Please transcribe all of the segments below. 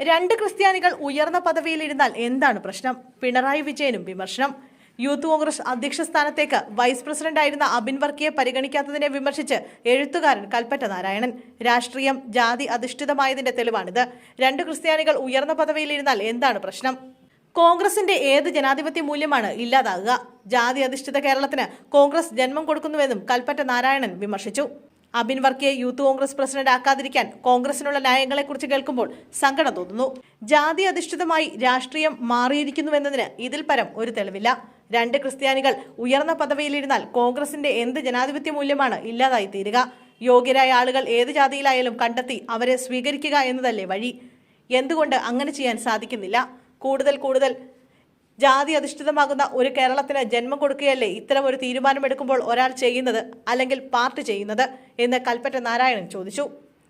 രണ്ട് ക്രിസ്ത്യാനികൾ ഉയർന്ന പദവിയിലിരുന്നാൽ എന്താണ് പ്രശ്നം? പിണറായി വിജയനും വിമർശനം. യൂത്ത് കോൺഗ്രസ് അധ്യക്ഷ സ്ഥാനത്തേക്ക് വൈസ് പ്രസിഡന്റായിരുന്ന അബിൻ വർക്കിയെ പരിഗണിക്കാത്തതിനെ വിമർശിച്ച് എഴുത്തുകാരൻ കൽപ്പറ്റ നാരായണൻ. രാഷ്ട്രീയം ജാതി അധിഷ്ഠിതമായതിന്റെ തെളിവാണിത്. രണ്ട് ക്രിസ്ത്യാനികൾ ഉയർന്ന പദവിയിലിരുന്നാൽ എന്താണ് പ്രശ്നം? കോൺഗ്രസിന്റെ ഏത് ജനാധിപത്യ മൂല്യമാണ് ഇല്ലാതാകുക? ജാതി അധിഷ്ഠിത കേരളത്തിന് കോൺഗ്രസ് ജന്മം കൊടുക്കുന്നുവെന്നും കൽപ്പറ്റ നാരായണൻ വിമർശിച്ചു. അബിൻ വർക്കിയെ യൂത്ത് കോൺഗ്രസ് പ്രസിഡന്റ് ആക്കാതിരിക്കാൻ കോൺഗ്രസിനുള്ള കുറിച്ച് കേൾക്കുമ്പോൾ സങ്കടം തോന്നുന്നു. ജാതി അധിഷ്ഠിതമായി രാഷ്ട്രീയം മാറിയിരിക്കുന്നുവെന്നതിന് ഇതിൽ പരം ഒരു തെളിവില്ല. രണ്ട് ക്രിസ്ത്യാനികൾ ഉയർന്ന പദവിയിലിരുന്നാൽ കോൺഗ്രസിന്റെ എന്ത് ജനാധിപത്യ മൂല്യമാണ് ഇല്ലാതായി തീരുക യോഗ്യരായ ആളുകൾ ഏത് ജാതിയിലായാലും കണ്ടെത്തി അവരെ സ്വീകരിക്കുക എന്നതല്ലേ വഴി. എന്തുകൊണ്ട് അങ്ങനെ ചെയ്യാൻ സാധിക്കുന്നില്ല? കൂടുതൽ കൂടുതൽ ജാതി അധിഷ്ഠിതമാകുന്ന ഒരു കേരളത്തിന് ജന്മം കൊടുക്കുകയല്ലേ ഇത്തരം ഒരു തീരുമാനമെടുക്കുമ്പോൾ ഒരാൾ ചെയ്യുന്നത് അല്ലെങ്കിൽ പാർട്ടി ചെയ്യുന്നത് എന്ന് കൽപ്പറ്റ നാരായണൻ ചോദിച്ചു.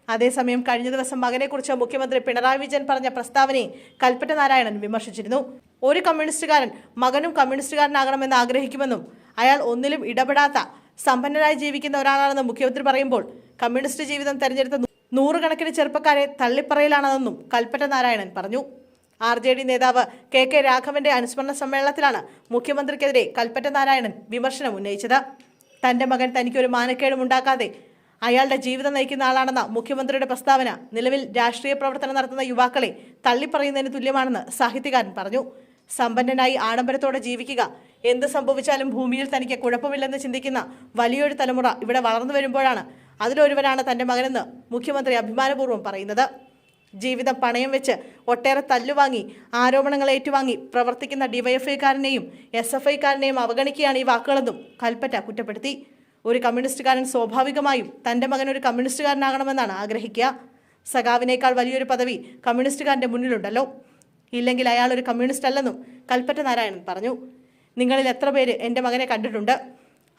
അതേസമയം കഴിഞ്ഞ ദിവസം മകനെക്കുറിച്ച് മുഖ്യമന്ത്രി പിണറായി വിജയൻ പറഞ്ഞ പ്രസ്താവനയെ കൽപ്പറ്റ നാരായണൻ വിമർശിച്ചിരുന്നു. ഒരു കമ്മ്യൂണിസ്റ്റുകാരൻ മകനും കമ്മ്യൂണിസ്റ്റുകാരനാകണമെന്ന് ആഗ്രഹിക്കുമെന്നും അയാൾ ഒന്നിലും ഇടപെടാത്ത സമ്പന്നരായി ജീവിക്കുന്ന ഒരാളാണെന്ന് മുഖ്യമന്ത്രി പറയുമ്പോൾ കമ്മ്യൂണിസ്റ്റ് ജീവിതം തെരഞ്ഞെടുത്ത നൂറുകണക്കിന് ചെറുപ്പക്കാരെ തള്ളിപ്പറയിലാണെന്നും കൽപ്പറ്റ നാരായണൻ പറഞ്ഞു. ആർ ജെ ഡി നേതാവ് കെ കെ രാഘവന്റെ അനുസ്മരണ സമ്മേളനത്തിലാണ് മുഖ്യമന്ത്രിക്കെതിരെ കൽപ്പറ്റ നാരായണൻ വിമർശനം ഉന്നയിച്ചത്. തന്റെ മകൻ തനിക്കൊരു മാനക്കേടും ഉണ്ടാക്കാതെ അയാളുടെ ജീവിതം നയിക്കുന്ന ആളാണെന്ന മുഖ്യമന്ത്രിയുടെ പ്രസ്താവന നിലവിൽ രാഷ്ട്രീയ പ്രവർത്തനം നടത്തുന്ന യുവാക്കളെ തള്ളിപ്പറയുന്നതിന് തുല്യമാണെന്ന് സാഹിത്യകാരൻ പറഞ്ഞു. സമ്പന്നനായി ആഡംബരത്തോടെ ജീവിക്കുക. എന്ത് സംഭവിച്ചാലും ഭൂമിയിൽ തനിക്ക് കുഴപ്പമില്ലെന്ന് ചിന്തിക്കുന്ന വലിയൊരു തലമുറ ഇവിടെ വളർന്നു വരുമ്പോഴാണ് അതിലൊരുവനാണ് തന്റെ മകനെന്ന് മുഖ്യമന്ത്രി അഭിമാനപൂർവം പറയുന്നത്. ജീവിതം പണയം വെച്ച് ഒട്ടേറെ തല്ലുവാങ്ങി ആരോപണങ്ങൾ ഏറ്റുവാങ്ങി പ്രവർത്തിക്കുന്ന ഡിവൈഎഫ്ഐക്കാരനെയും എസ് എഫ് ഐക്കാരനെയും അവഗണിക്കുകയാണ് ഈ വാക്കുകളെന്നും കൽപ്പറ്റ കുറ്റപ്പെടുത്തി. ഒരു കമ്മ്യൂണിസ്റ്റുകാരൻ സ്വാഭാവികമായും തന്റെ മകൻ ഒരു കമ്മ്യൂണിസ്റ്റുകാരനാകണമെന്നാണ് ആഗ്രഹിക്കുക. സഖാവിനേക്കാൾ വലിയൊരു പദവി കമ്മ്യൂണിസ്റ്റുകാരന്റെ മുന്നിലുണ്ടല്ലോ. ഇല്ലെങ്കിൽ അയാൾ ഒരു കമ്മ്യൂണിസ്റ്റ് അല്ലെന്നും കൽപ്പറ്റ നാരായണൻ പറഞ്ഞു. നിങ്ങളിൽ എത്ര പേര് എന്റെ മകനെ കണ്ടിട്ടുണ്ട്?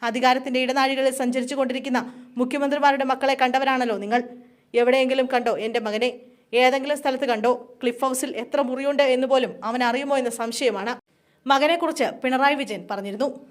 അധികാരത്തിന്റെ ഇടനാഴികളിൽ സഞ്ചരിച്ചു കൊണ്ടിരിക്കുന്ന മുഖ്യമന്ത്രിമാരുടെ മക്കളെ കണ്ടവരാണല്ലോ നിങ്ങൾ. എവിടെയെങ്കിലും കണ്ടോ എന്റെ മകനെ? ഏതെങ്കിലും സ്ഥലത്ത് കണ്ടോ? ക്ലിഫ് ഹൗസിൽ എത്ര മുറിയുണ്ട് എന്ന് പോലും അവൻ അറിയുമോ എന്ന സംശയമാണ്. മകനെക്കുറിച്ച് പിണറായി വിജയൻ പറഞ്ഞിരുന്നു.